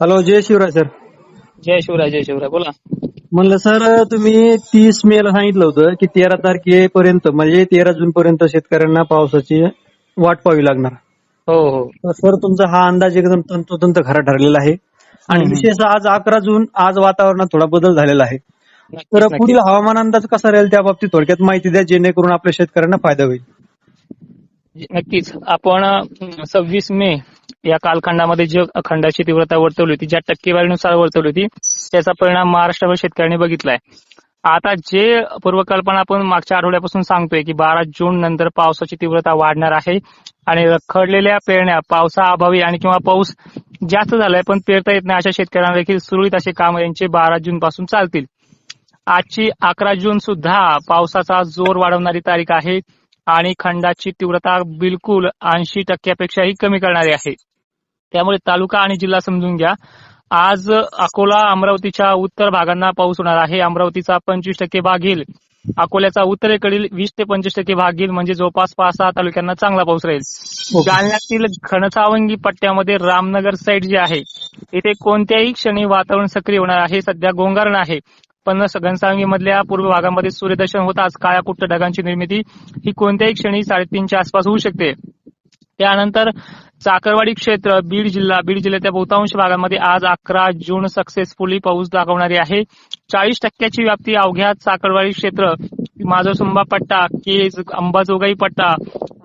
Hello जय Shivray sir जय शिवराय जय शिवराय बोला. म्हणलं सर तुम्ही तीस मे ला सांगितलं होतं की तेरा तारखेपर्यंत म्हणजे तेरा जून पर्यंत शेतकऱ्यांना पावसाची वाट पाहावी लागणार. हो हो. तर सर तुमचा हा अंदाज एकदम तंतोतंत खरा ठरलेला आहे. आणि हम्म. विशेष आज अकरा जून आज वातावरणात थोडा बदल झालेला आहे. तर. पुढील हवामान अंदाज कसा राहील त्या बाबतीत थोडक्यात माहिती द्या जेणेकरून आपल्या शेतकऱ्यांना फायदा होईल. नक्कीच. आपण सव्वीस मे या कालखंडामध्ये जी खंडाची तीव्रता वर्तवली होती ज्या टक्केवारीनुसार वर्तवली होती त्याचा परिणाम महाराष्ट्रभर शेतकऱ्यांनी बघितलाय. आता जे पूर्वकल्पना आपण मागच्या आठवड्यापासून सांगतोय की बारा जून नंतर पावसाची तीव्रता वाढणार आहे आणि रखडलेल्या पेरण्या पावसाअभावी आणि किंवा पाऊस जास्त झालाय पण पेरता येत नाही अशा शेतकऱ्यांना देखील सुरळीत असे काम यांचे बारा जून पासून चालतील. आजची अकरा जून सुद्धा पावसाचा जोर वाढवणारी तारीख आहे. आणि खंडाची तीव्रता बिलकुल ऐंशी टक्क्यापेक्षाही कमी करणारी आहे. त्यामुळे तालुका आणि जिल्हा समजून घ्या. आज अकोला अमरावतीच्या उत्तर भागांना पाऊस होणार आहे. अमरावतीचा पंचवीस टक्के भाग येईल. अकोल्याचा उत्तरेकडील वीस ते पंचवीस टक्के भाग येईल. म्हणजे जवळपास पाच सहा तालुक्यांना चांगला पाऊस राहील. जालन्यातील घनसावंगी पट्ट्यामध्ये रामनगर साईड जी आहे इथे कोणत्याही क्षणी वातावरण सक्रिय होणार आहे. सध्या गोंगारण आहे. पण घनसावंगी मधल्या पूर्व भागामध्ये सूर्यदर्शन होताच काळ्या कुट्ट ढगांची निर्मिती ही कोणत्याही क्षणी साडेतीनच्या आसपास होऊ शकते. त्यानंतर चाकरवाडी क्षेत्र बीड जिल्हा बीड जिल्ह्याच्या बहुतांश भागांमध्ये आज अकरा जून सक्सेसफुली पाऊस दाखवणारी आहे. चाळीस टक्क्याची व्याप्ती अवघ्या चाकरवाडी क्षेत्र माजोसुंबा पट्टा केज अंबाजोगाई पट्टा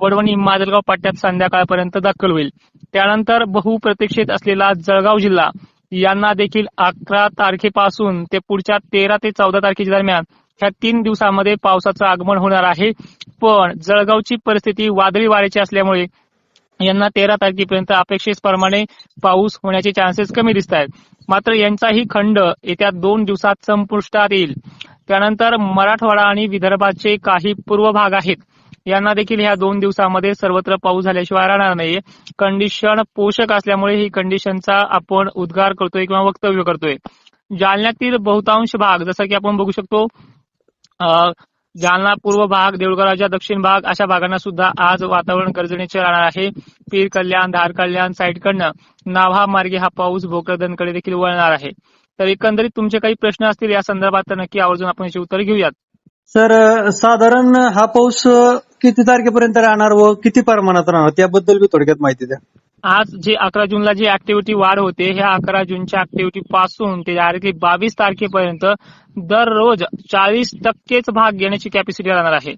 वडवणी माजलगाव पट्ट्यात संध्याकाळपर्यंत दाखल होईल. त्यानंतर बहुप्रतीक्षित असलेला जळगाव जिल्हा यांना देखील अकरा तारखेपासून ते पुढच्या तेरा ते चौदा तारखेच्या दरम्यान ह्या तीन दिवसांमध्ये पावसाचं आगमन होणार आहे. पण जळगावची परिस्थिती वादळी वाऱ्याची असल्यामुळे यांना तेरा तारखेपर्यंत अपेक्षेप्रमाणे पाऊस होण्याचे चान्सेस कमी दिसत आहेत. मात्र यांचाही खंड येत्या दोन दिवसात संपुष्टात येईल. त्यानंतर मराठवाडा आणि विदर्भाचे काही पूर्व भाग आहेत. यांना देखील ह्या दोन दिवसामध्ये सर्वत्र पाऊस झाल्याशिवाय राहणार नाहीये. कंडिशन पोषक असल्यामुळे ही कंडिशनचा आपण उद्गार करतोय किंवा वक्तव्य करतोय. जालन्यातील बहुतांश भाग जसं की आपण बघू शकतो जालना पूर्व भाग देऊळगावच्या दक्षिण भाग अशा भागांना सुद्धा आज वातावरण गर्जनेचे राहणार आहे. पीर कल्याण धार कल्याण साईडकडनं नाव्हा मार्गे हा पाऊस भोकरदनकडे देखील वळणार आहे. तर एकंदरीत तुमचे काही प्रश्न असतील या संदर्भात तर नक्की आवर्जून आपण याची उत्तर घेऊयात. सर साधारण हा पाऊस किती तारखेपर्यंत राहणार व किती प्रमाणात राहणार? त्याबद्दल बी थोडक्यात माहिती द्या. आज जे अकरा जूनला जी ऍक्टिव्हिटी वाढ होते ह्या अकरा जूनच्या ऍक्टिव्हिटी पासून ते डायरेक्टली बावीस तारखेपर्यंत दररोज चाळीस टक्केच भाग घेण्याची कॅपॅसिटी राहणार आहे.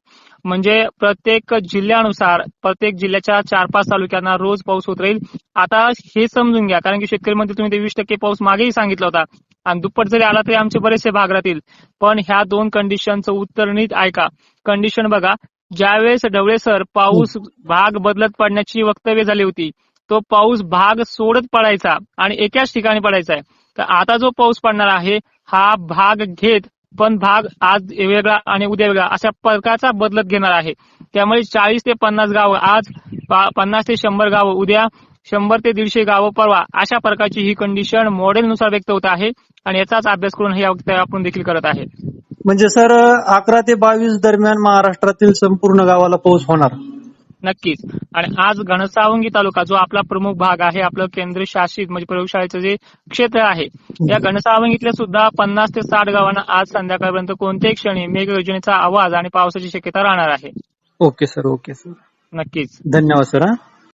म्हणजे प्रत्येक जिल्ह्यानुसार प्रत्येक जिल्ह्याच्या चार पाच तालुक्यांना रोज पाऊस होत राहील. आता हे समजून घ्या कारण की शेतकरी मध्ये तुम्ही ते वीस टक्के पाऊस मागेही सांगितला होता. आणि दुप्पट जरी आला तरी आमचे बरेचसे भाग राहतील. पण ह्या दोन कंडिशनचं उत्तर नीट ऐका. कंडिशन बघा ज्यावेळेस ढवळे सर पाऊस भाग बदलत पडण्याची वक्तव्य झाली होती तो पाऊस भाग सोडत पडायचा आणि एकाच ठिकाणी पडायचा आहे. तर आता जो पाऊस पडणार आहे हा भाग घेत पण भाग आज वेगळा आणि उद्या वेगळा अशा प्रकारचा बदलत घेणार आहे. त्यामुळे चाळीस ते पन्नास गावं आज पन्नास ते शंभर गावं उद्या शंभर ते दीडशे गावं परवा अशा प्रकारची ही कंडिशन मॉडेलनुसार व्यक्त होत आहे. आणि याचाच अभ्यास करून हे वक्तव्य आपण देखील करत आहे. म्हणजे सर अकरा ते बावीस दरम्यान महाराष्ट्रातील संपूर्ण गावाला पाऊस होणार. नक्कीच. आणि आज घनसावंगी तालुका जो आपला प्रमुख भाग आहे आपलं केंद्र शासित म्हणजे प्रयोगशाळेचं जे क्षेत्र आहे या घनसावंगीतल्या सुद्धा पन्नास ते साठ गावांना आज संध्याकाळपर्यंत कोणत्याही क्षणी मेघगर्जनेचा आवाज आणि पावसाची शक्यता राहणार आहे. Okay sir okay sir. नक्कीच. धन्यवाद सर हा.